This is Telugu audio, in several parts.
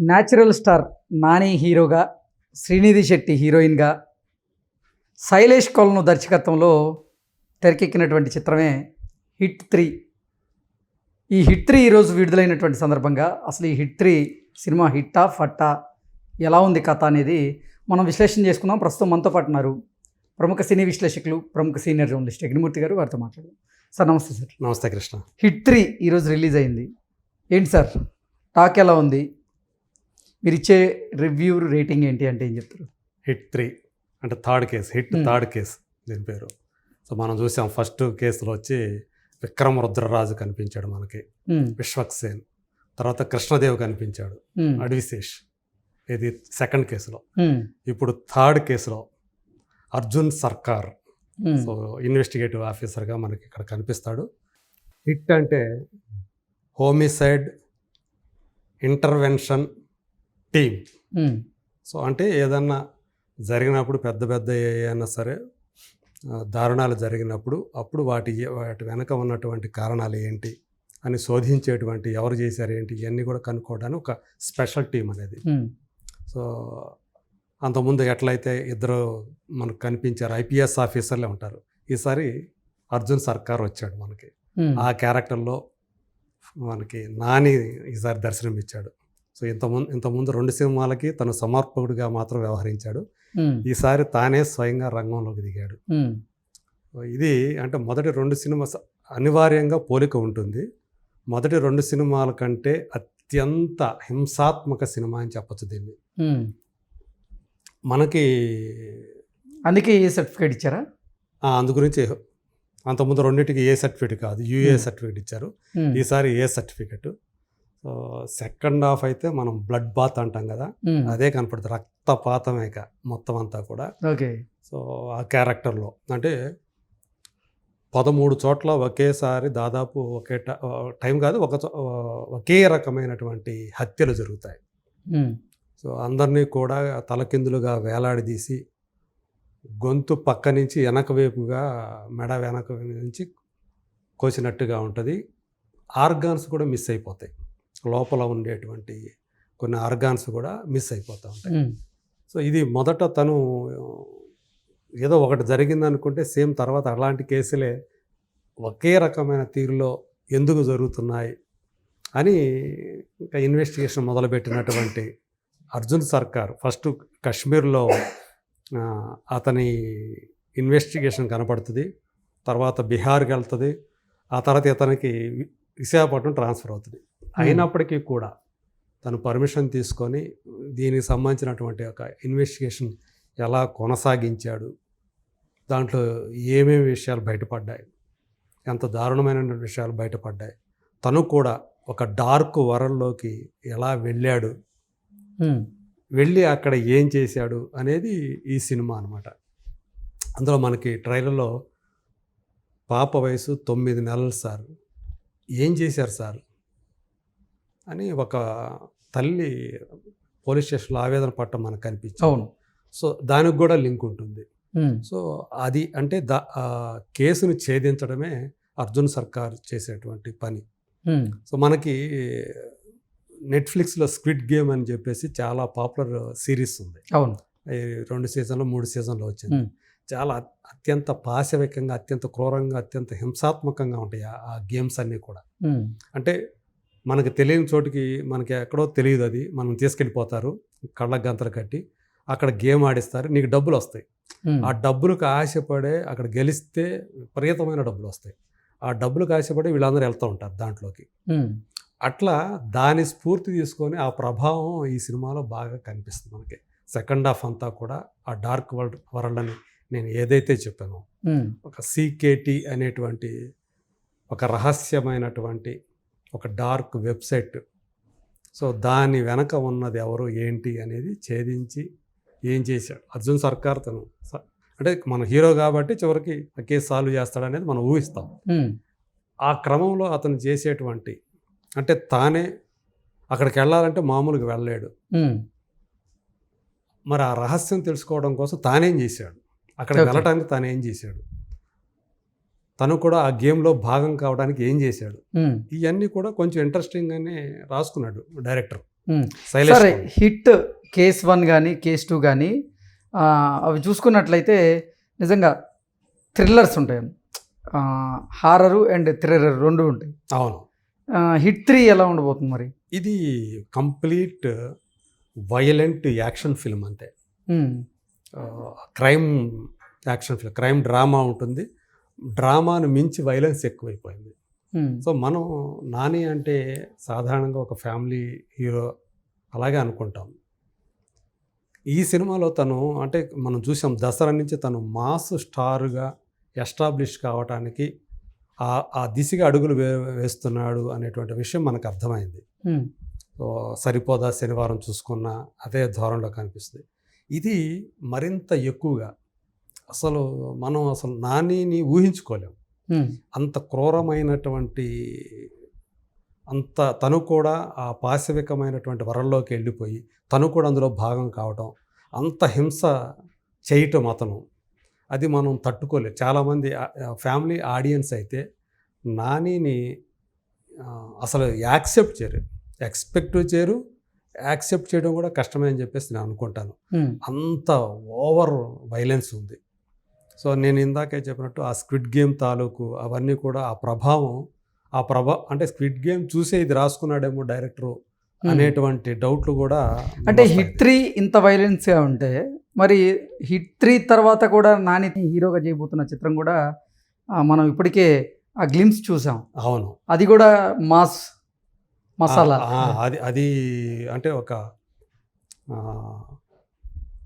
న్యాచురల్ స్టార్ నాని హీరోగా శ్రీనిధి శెట్టి హీరోయిన్గా శైలేష్ కొలను దర్శకత్వంలో తెరకెక్కినటువంటి చిత్రమే హిట్ త్రీ. ఈ హిట్ త్రీ ఈరోజు విడుదలైనటువంటి సందర్భంగా అసలు ఈ హిట్ త్రీ సినిమా హిట్టా ఫట్టా? ఎలా ఉంది కథ అనేది మనం విశ్లేషణ చేసుకుందాం. ప్రస్తుతం మనతో పాటు ఉన్నారు ప్రముఖ సినీ విశ్లేషకులు ప్రముఖ సీనియర్ జర్నలిస్ట్ అగ్నిమూర్తి గారు వారితో మాట్లాడదాం. సార్ నమస్తే సార్. నమస్తే కృష్ణ. హిట్ త్రీ ఈరోజు రిలీజ్ అయింది. ఏంటి సార్? టాక్ ఎలా ఉంది? మీరు ఇచ్చే రివ్యూ రేటింగ్ ఏంటి అంటే ఏం చెప్తారు? హిట్ త్రీ అంటే third case hit. Third case దీని పేరు. సో మనం చూసాం ఫస్ట్ కేసులో వచ్చి విక్రమ రుద్రరాజు కనిపించాడు మనకి విశ్వక్సేన్ తర్వాత కృష్ణదేవ్ కనిపించాడు అడ్విశేష్. ఇది సెకండ్ కేసులో. ఇప్పుడు థర్డ్ కేసులో అర్జున్ సర్కార్. సో ఇన్వెస్టిగేటివ్ ఆఫీసర్గా మనకి ఇక్కడ కనిపిస్తాడు. హిట్ అంటే హోమిసైడ్ ఇంటర్వెన్షన్ టీమ్ సో అంటే ఏదన్నా జరిగినప్పుడు పెద్ద పెద్ద ఏమైనా సరే దారుణాలు జరిగినప్పుడు అప్పుడు వాటి వాటి వెనక ఉన్నటువంటి కారణాలు ఏంటి అని శోధించేటువంటి ఎవరు చేశారు ఏంటి ఇవన్నీ కూడా కనుక్కోవడానికి ఒక స్పెషల్ టీం అనేది. ఉమ్, సో అంతకుముందు ఎట్లయితే ఇద్దరు మనకు కనిపించారు ఐపీఎస్ ఆఫీసర్లే ఉంటారు. ఈసారి అర్జున్ సర్కార్ వచ్చాడు మనకి. ఉమ్, ఆ క్యారెక్టర్లో మనకి నాని ఈసారి దర్శనం ఇచ్చాడు సో ఇంతకుముందు ఇంతకుముందు రెండు సినిమాలకి తను సమర్పకుడిగా మాత్రం వ్యవహరించాడు. ఈసారి తానే స్వయంగా రంగంలోకి దిగాడు. ఇది అంటే మొదటి రెండు సినిమా అనివార్యంగా పోలిక ఉంటుంది. మొదటి రెండు సినిమాల కంటే అత్యంత హింసాత్మక సినిమా అని చెప్పొచ్చు దీన్ని. మనకి అందుకే ఏ సర్టిఫికేట్ ఇచ్చారా? అందు గురించి అంతకుముందు రెండింటికి ఏ సర్టిఫికేట్ కాదు యూఏ. సర్టిఫికేట్ ఇచ్చారు. ఈసారి ఏ సర్టిఫికెట్? సెకండ్ హాఫ్ అయితే మనం బ్లడ్ బాత్ అంటాం కదా అదే కనపడుతుంది. రక్తపాతమేక మొత్తం అంతా కూడా. ఓకే. సో ఆ క్యారెక్టర్లో అంటే పదమూడు చోట్ల ఒకేసారి దాదాపు ఒకే ట- కాదు ఒక ఒకే రకమైనటువంటి హత్యలు జరుగుతాయి. సో అందరినీ కూడా తలకిందులుగా వేలాడదీసి గొంతు పక్క నుంచి వెనక వైపుగా మెడ వెనక నుంచి కోసినట్టుగా ఉంటుంది. ఆర్గాన్స్ కూడా మిస్ అయిపోతాయి. లోపల ఉండేటువంటి కొన్ని ఆర్గాన్స్ కూడా మిస్ అయిపోతూ ఉంటాయి. సో ఇది మొదట తను ఏదో ఒకటి జరిగింది అనుకుంటే సేమ్ తర్వాత అలాంటి కేసులే ఒకే రకమైన తీరులో ఎందుకు జరుగుతున్నాయి అని ఇంకా ఇన్వెస్టిగేషన్ మొదలుపెట్టినటువంటి అర్జున్ సర్కార్ ఫస్ట్ కాశ్మీర్లో అతని ఇన్వెస్టిగేషన్ కనపడుతుంది తర్వాత బీహార్కి వెళ్తుంది ఆ తర్వాత ఇతనికి విశాఖపట్నం ట్రాన్స్ఫర్ అవుతుంది. అయినప్పటికీ కూడా తను పర్మిషన్ తీసుకొని దీనికి సంబంధించినటువంటి ఒక ఇన్వెస్టిగేషన్ ఎలా కొనసాగించాడు దాంట్లో ఏమేమి విషయాలు బయటపడ్డాయి ఎంత దారుణమైన విషయాలు బయటపడ్డాయి తను కూడా ఒక డార్క్ వరల్డ్లోకి ఎలా వెళ్ళాడు వెళ్ళి అక్కడ ఏం చేశాడు అనేది ఈ సినిమా అనమాట అందులో మనకి ట్రైలర్లో పాప వయసు తొమ్మిది నెలలు సార్. ఏం చేశారు సార్? అని ఒక తల్లి పోలీస్ స్టేషన్లో ఆవేదన పట్టం మనకు కనిపించింది. అవును. సో దానికి కూడా లింక్ ఉంటుంది. సో అది అంటే దా కేసును ఛేదించడమే అర్జున్ సర్కార్ చేసేటువంటి పని. సో మనకి నెట్ఫ్లిక్స్లో స్క్విడ్ గేమ్ అని చెప్పేసి చాలా పాపులర్ సిరీస్ ఉంది. అవును. రెండు సీజన్లు మూడు సీజన్లు వచ్చింది. చాలా అత్యంత పాశవికంగా అత్యంత క్రూరంగా అత్యంత హింసాత్మకంగా ఉంటాయి ఆ- గేమ్స్ అన్నీ కూడా. అంటే మనకి తెలియని చోటికి మనకి ఎక్కడో తెలియదు అది. మనం తీసుకెళ్ళిపోతారు కళ్ళ గంతలు కట్టి అక్కడ గేమ్ ఆడిస్తారు నీకు డబ్బులు వస్తాయి. ఆ డబ్బులకు ఆశపడే అక్కడ గెలిస్తే విపరీతమైన డబ్బులు వస్తాయి. ఆ డబ్బులకు ఆశపడి వీళ్ళందరూ వెళ్తూ ఉంటారు దాంట్లోకి. అట్లా దాని స్ఫూర్తి తీసుకొని ఆ ప్రభావం ఈ సినిమాలో బాగా కనిపిస్తుంది మనకి. సెకండ్ హాఫ్ అంతా కూడా ఆ డార్క్ వరల్డ్ వరల్డ్ అని నేను ఏదైతే చెప్పానో ఒక సీకేటి అనేటువంటి ఒక రహస్యమైనటువంటి ఒక డార్క్ వెబ్సైట్. సో దాని వెనక ఉన్నది ఎవరు ఏంటి అనేది ఛేదించి ఏం చేశాడు? అర్జున్ సర్కార్ తను అంటే మన హీరో కాబట్టి చివరికి ఆ కేసు సాల్వ్ చేస్తాడనేది మనం ఊహిస్తాం. ఆ క్రమంలో అతను చేసేటువంటి అంటే తానే అక్కడికి వెళ్ళాలంటే మామూలుగా వెళ్ళలేడు. మరి ఆ రహస్యం తెలుసుకోవడం కోసం తానేం చేశాడు? అక్కడికి. వెళ్ళటానికి తాను చేశాడు? తను కూడా ఆ గేమ్లో భాగం కావడానికి ఏం చేశాడు? ఇవన్నీ కూడా కొంచెం ఇంట్రెస్టింగ్గానే రాసుకున్నాడు డైరెక్టర్. సరే. హిట్ కేస్ వన్ కానీ కేస్ టూ కానీ అవి చూసుకున్నట్లయితే నిజంగా థ్రిల్లర్స్ ఉంటాయి. హారరు అండ్ థ్రిల్లర్ రెండు ఉంటాయి. అవును. హిట్ త్రీ ఎలా ఉండబోతుంది మరి? ఇది కంప్లీట్ వయలెంట్ యాక్షన్ ఫిల్మ్ అంతే. Crime action film crime drama ఉంటుంది. డ్రామాను మించి వైలెన్స్ ఎక్కువైపోయింది. సో మనం నాని అంటే సాధారణంగా ఒక ఫ్యామిలీ హీరో అలాగే అనుకుంటాం. ఈ సినిమాలో తను అంటే మనం చూసాం దసరా నుంచి తను మాస్ స్టార్గా ఎస్టాబ్లిష్ కావటానికి ఆ ఆ దిశగా అడుగులు వే వేస్తున్నాడు అనేటువంటి విషయం మనకు అర్థమైంది. సో సరిపోదా శనివారం చూసుకున్న అదే ధోరణిలో కనిపిస్తుంది. ఇది మరింత ఎక్కువగా అసలు మనం అసలు నానిని ఊహించుకోలేం. ఉమ్, అంత క్రూరమైనటువంటి అంత తను కూడా ఆ పాశవికమైనటువంటి వరల్లోకి వెళ్ళిపోయి తను కూడా అందులో భాగం కావటం అంత హింస చేయటం అతను. అది మనం తట్టుకోలేదు చాలామంది ఫ్యామిలీ ఆడియన్స్ అయితే నానిని అసలు యాక్సెప్ట్ చేయరు. ఎక్స్పెక్ట్ చేయరు. యాక్సెప్ట్ చేయడం కూడా కష్టమే అని చెప్పేసి నేను అనుకుంటాను. అంత ఓవర్ వైలెన్స్ ఉంది. సో నేను ఇందాకే చెప్పినట్టు ఆ స్క్విడ్ గేమ్ తాలూకు అవన్నీ కూడా ఆ ప్రభావం ఆ ప్రభా అంటే స్క్విడ్ గేమ్ చూసే ఇది రాసుకున్నాడేమో డైరెక్టరు. అనేటువంటి డౌట్లు కూడా అంటే. హిట్ త్రీ ఇంత వైలెన్స్గా ఉంటే మరి హిట్ త్రీ తర్వాత కూడా నాని హీరోగా చేయబోతున్న చిత్రం కూడా మనం ఇప్పటికే ఆ గ్లిమ్స్ చూసాం అవును అది కూడా మాస్ మసాలా అది అది అంటే ఒక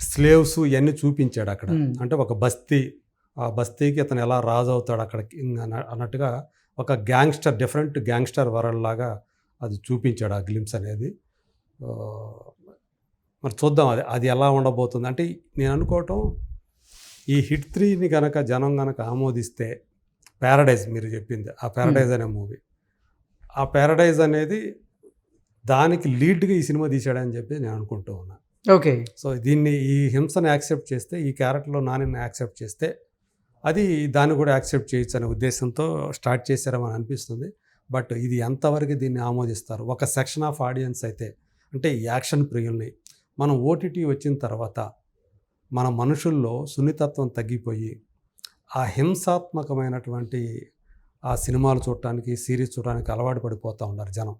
స్లేవ్స్ ఇవన్నీ చూపించాడు అక్కడ. అంటే ఒక బస్తీ ఆ బస్తీకి అతను ఎలా రాజు అవుతాడు అక్కడ అన్నట్టుగా ఒక గ్యాంగ్స్టర్ డిఫరెంట్ గ్యాంగ్స్టర్ వరల్డ్ లాగా అది చూపించాడు ఆ గ్లిమ్స్ అనేది. మరి చూద్దాం అది అది ఎలా ఉండబోతుంది. అంటే నేను అనుకోవటం ఈ హిట్ త్రీని కనుక జనం కనుక ఆమోదిస్తే ప్యారడైజ్ మీరు చెప్పింది ఆ ప్యారడైజ్ అనే మూవీ. ఆ ప్యారడైజ్ అనేది దానికి లీడ్గా ఈ సినిమా తీశాడని చెప్పి నేను అనుకుంటూ ఉన్నా. ఓకే. సో దీన్ని ఈ హింసను యాక్సెప్ట్ చేస్తే ఈ క్యారెక్టర్లో నానిని యాక్సెప్ట్ చేస్తే అది దాన్ని కూడా యాక్సెప్ట్ చేయొచ్చు అనే ఉద్దేశంతో స్టార్ట్ చేశారని అనిపిస్తుంది. బట్ ఇది ఎంతవరకు దీన్ని ఆమోదిస్తారు? ఒక సెక్షన్ ఆఫ్ ఆడియన్స్ అయితే అంటే యాక్షన్ ప్రియుల్ని మనం ఓటీటీ వచ్చిన తర్వాత మన మనుషుల్లో సున్నితత్వం తగ్గిపోయి ఆ హింసాత్మకమైనటువంటి ఆ సినిమాలు చూడటానికి సిరీస్ చూడటానికి అలవాటు పడిపోతూ ఉన్నారు జనం.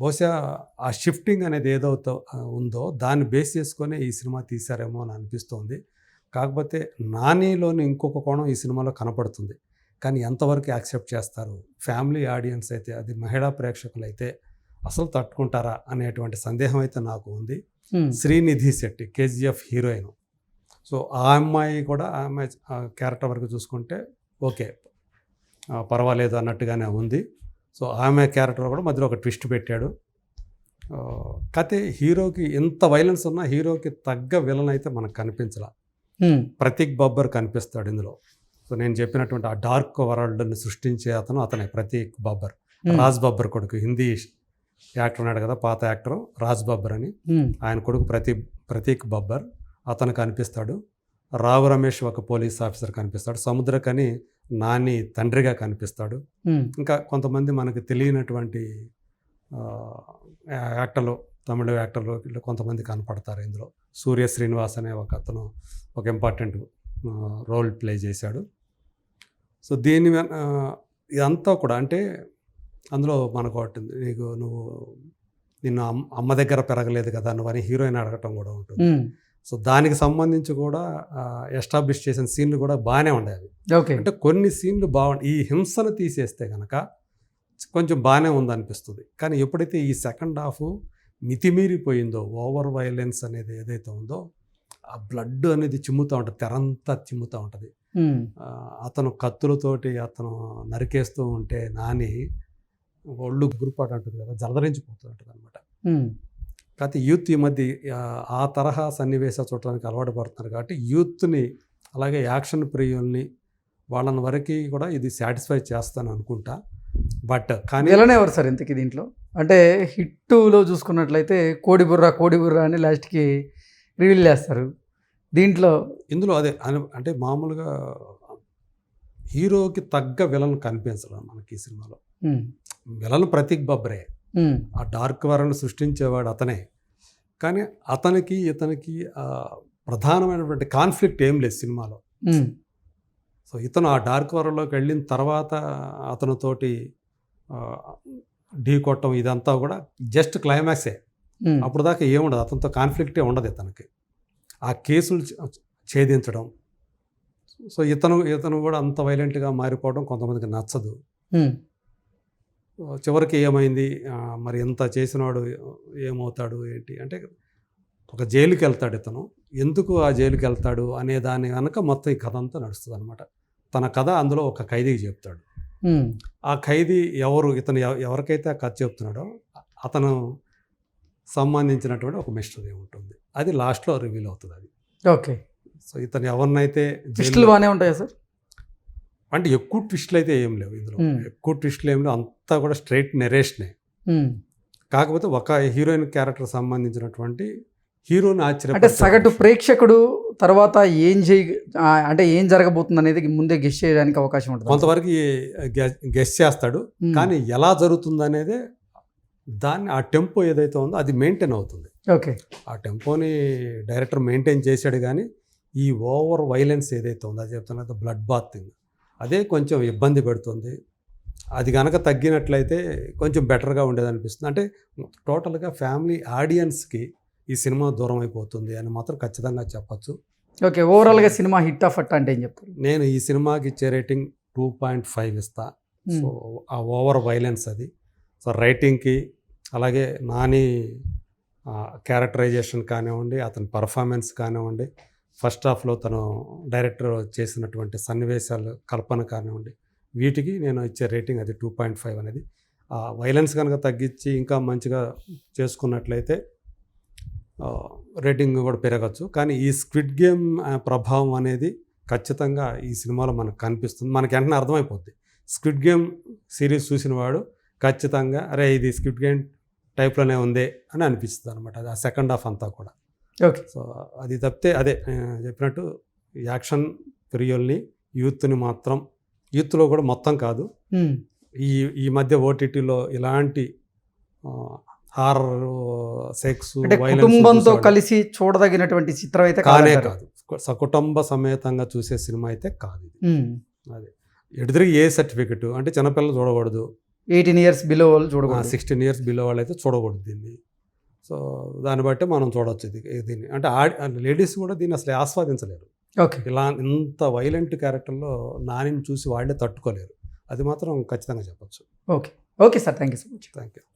బహుశా ఆ షిఫ్టింగ్ అనేది ఏదైతే ఉందో దాన్ని బేస్ చేసుకొని ఈ సినిమా తీశారేమో అని అనిపిస్తోంది. కాకపోతే నానిలోని ఇంకొక కోణం ఈ సినిమాలో కనపడుతుంది. కానీ ఎంతవరకు యాక్సెప్ట్ చేస్తారు? ఫ్యామిలీ ఆడియన్స్ అయితే అది మహిళా ప్రేక్షకులు అయితే అసలు తట్టుకుంటారా అనేటువంటి సందేహం అయితే నాకు ఉంది. Srinidhi Shetty KGF heroine. So ఆ అమ్మాయి కూడా ఆ అమ్మాయి క్యారెక్టర్ వరకు చూసుకుంటే ఓకే. పర్వాలేదు అన్నట్టుగానే ఉంది. సో ఆమె క్యారెక్టర్ కూడా మధ్యలో ఒక ట్విస్ట్ పెట్టాడు. కథే హీరోకి ఎంత వైలెన్స్ ఉన్నా హీరోకి తగ్గ విలన్ అయితే మనకు కనిపించాల. ప్రతీక్ బబ్బర్ కనిపిస్తాడు ఇందులో. సో నేను చెప్పినటువంటి ఆ డార్క్ వరల్డ్ని సృష్టించే అతను అతనే ప్రతీక్ బబ్బర్. ఉమ్, రాజ్ బబ్బర్ కొడుకు హిందీ యాక్టర్ ఉన్నాడు కదా పాత యాక్టర్ రాజ్ బబ్బర్ అని. ఆయన కొడుకు ప్రతి ప్రతీక్ బబ్బర్ అతను కనిపిస్తాడు. రావు రమేష్ ఒక పోలీస్ ఆఫీసర్ కనిపిస్తాడు. సముద్రకని నాని తండ్రిగా కనిపిస్తాడు. ఇంకా కొంతమంది మనకు తెలియనటువంటి యాక్టర్లు తమిళ యాక్టర్లు ఇట్లా కొంతమంది కనపడతారు ఇందులో. సూర్య శ్రీనివాస్ అనే ఒక అతను ఒక ఇంపార్టెంట్ రోల్ ప్లే చేశాడు. సో దీని ఇదంతా కూడా అంటే అందులో మనకు ఒకటి. నీకు నువ్వు నిన్ను అమ్మ దగ్గర పెరగలేదు కదా నువ్వు అని హీరోయిన్ అడగటం కూడా ఉంటుంది. సో దానికి సంబంధించి కూడా ఎస్టాబ్లిష్ చేసిన సీన్లు కూడా బాగానే ఉండేవి ఓకే. అంటే కొన్ని సీన్లు బాగుంటాయి ఈ హింసను తీసేస్తే కనుక కొంచెం బాగానే ఉందనిపిస్తుంది. కానీ ఎప్పుడైతే ఈ సెకండ్ హాఫ్ మితిమీరిపోయిందో ఓవర్ వైలెన్స్ అనేది ఏదైతే ఉందో ఆ బ్లడ్ అనేది చిమ్ముతూ ఉంటుంది తెరంతా చిమ్ముతూ ఉంటుంది. అతను కత్తులతోటి అతను నరికేస్తూ ఉంటే నాని ఒళ్ళు గురుపాటు అంటుంది కదా జలదరించిపోతూ ఉంటుంది అనమాట కాకపోతే యూత్ ఈ మధ్య ఆ, తరహా సన్నివేశాలు చూడటానికి అలవాటు పడుతున్నారు కాబట్టి యూత్ని అలాగే యాక్షన్ ప్రియుల్ని వాళ్ళని వరకు కూడా ఇది సాటిస్ఫై చేస్తాను అనుకుంటా. బట్ కానీ విలన్ ఎవరు సార్ ఇంతకీ దీంట్లో? అంటే హిట్ టూలో చూసుకున్నట్లయితే కోడి బుర్ర కోడి బుర్ర అని లాస్ట్కి రివీల్ చేస్తారు. దీంట్లో ఇందులో అదే అను- అంటే మామూలుగా హీరోకి తగ్గ విలన్ కనిపించడం మనకి ఈ సినిమాలో. విలన్ ప్రతీక్ బబ్రే. ఆ డార్క్ వరల్డ్ సృష్టించేవాడు అతనే. కానీ అతనికి ఇతనికి ప్రధానమైనటువంటి కాన్ఫ్లిక్ట్ ఏం లేదు సినిమాలో. సో ఇతను ఆ డార్క్ వరల్డ్లోకి వెళ్ళిన తర్వాత అతనితోటి ఢీ కొట్టడం ఇదంతా కూడా జస్ట్ క్లైమాక్సే. అప్పుడు దాకా ఏముండదు అతనితో కాన్ఫ్లిక్టే ఉండదు ఇతనికి. ఆ కేసులు ఛేదించడం. సో ఇతను ఇతను కూడా అంత వైలెంట్గా మారిపోవడం కొంతమందికి నచ్చదు. చివరికి ఏమైంది? మరి ఎంత చేసినవాడు ఏమవుతాడు? ఏంటి? అంటే ఒక జైలుకి వెళ్తాడు ఇతను. ఎందుకు ఆ జైలుకి వెళ్తాడు? అనే దాని కనుక మొత్తం ఈ కథ అంతా నడుస్తుంది అనమాట తన కథ అందులో ఒక ఖైదీకి చెప్తాడు. ఆ ఖైదీ ఎవరు? ఇతను ఎవ- ఎవరికైతే ఆ కథ చెప్తున్నాడో అతను సంబంధించినటువంటి ఒక మిస్టరీ ఉంటుంది. అది లాస్ట్లో రివీల్ అవుతుంది అది ఓకే. సో ఇతను ఎవరినైతే జైల్లో- బాగానే ఉంటాయా సార్? అంటే ఎక్కువ ట్విస్టులు అయితే ఏం లేవు ఇందులో. ఎక్కువ ట్విస్టులు ఏం లేవు. అంతా కూడా స్ట్రైట్ నెరేషనే. కాకపోతే ఒక హీరోయిన్ క్యారెక్టర్ సంబంధించినటువంటి హీరోని అంటే ఆశ్చర్య సగటు ప్రేక్షకుడు తర్వాత ఏం చేయ అంటే ఏం జరగబోతుంది అనేది ముందే గెస్ చేయడానికి అవకాశం ఉంటుంది. కొంతవరకు గెస్ చేస్తాడు. కానీ ఎలా జరుగుతుంది అనేది దాన్ని ఆ టెంపో ఏదైతే ఉందో అది మెయింటైన్ అవుతుంది. ఓకే. ఆ టెంపోని డైరెక్టర్ మెయింటైన్ చేశాడు కానీ ఈ ఓవర్ వైలెన్స్ ఏదైతే ఉందో అది చెప్తున్నది బ్లడ్ బాతింగ్ అదే కొంచెం ఇబ్బంది పెడుతుంది. అది కనుక తగ్గినట్లయితే కొంచెం బెటర్గా ఉండేది అనిపిస్తుంది అంటే టోటల్గా ఫ్యామిలీ ఆడియన్స్కి ఈ సినిమా దూరం అయిపోతుంది అని మాత్రం ఖచ్చితంగా చెప్పచ్చు. ఓకే ఓవరాల్గా సినిమా హిట్ ఆఫ్ అట్ అంటే ఏం చెప్తారు? నేను ఈ సినిమాకి ఇచ్చే రేటింగ్ టూ పాయింట్ ఫైవ్ ఇస్తా. సో ఆ ఓవర్ వైలెన్స్ అది. సో రైటింగ్కి అలాగే నాని క్యారెక్టరైజేషన్ కానివ్వండి అతని పర్ఫార్మెన్స్ కానివ్వండి ఫస్ట్ హాఫ్లో తను డైరెక్టర్ చేసినటువంటి సన్నివేశాలు కల్పన కానివ్వండి వీటికి నేను ఇచ్చే రేటింగ్ అది టూ పాయింట్ ఫైవ్ అనేది. ఆ వైలెన్స్ కనుక తగ్గించి ఇంకా మంచిగా చేసుకున్నట్లయితే రేటింగ్ కూడా పెరగచ్చు. కానీ ఈ స్క్విడ్ గేమ్ ప్రభావం అనేది ఖచ్చితంగా ఈ సినిమాలో మనకు కనిపిస్తుంది. మనకి వెంటనే అర్థమైపోద్ది. స్క్విడ్ గేమ్ సిరీస్ చూసిన వాడు ఖచ్చితంగా అరే ఇది స్క్విడ్ గేమ్ టైప్లోనే ఉంది అని అనిపిస్తుంది అనమాట అది ఆ సెకండ్ హాఫ్ అంతా కూడా. ఓకే. సో అది తప్పితే అదే చెప్పినట్టు యాక్షన్ ప్రియుల్ని యూత్ని మాత్రం యూత్లో కూడా మొత్తం కాదు. ఈ ఈ మధ్య ఓటీటీలో ఇలాంటి హారర్ సెక్స్ కుటుంబంతో కలిసి చూడదగినటువంటి చిత్రం అయితే కానే. కాదు. సకుటుంబ సమేతంగా చూసే సినిమా అయితే కాదు అదే. ఎడుదిరిగి ఏ సర్టిఫికెట్? అంటే చిన్నపిల్లలు చూడకూడదు. ఎయిటీన్ ఇయర్స్ బిలో వాళ్ళు చూడకూడదు. సిక్స్టీన్ ఇయర్స్ బిలో వాళ్ళు అయితే చూడకూడదు దీన్ని. సో దాన్ని బట్టి మనం చూడొచ్చు ఇది దీన్ని. అంటే లేడీస్ కూడా దీన్ని అసలు ఆస్వాదించలేరు. ఓకే. ఇలా ఇంత వైలెంట్ క్యారెక్టర్లో నానిని చూసి వాళ్ళే తట్టుకోలేరు. అది మాత్రం ఖచ్చితంగా చెప్పొచ్చు. Okay. Okay sir. Thank you so much. Thank you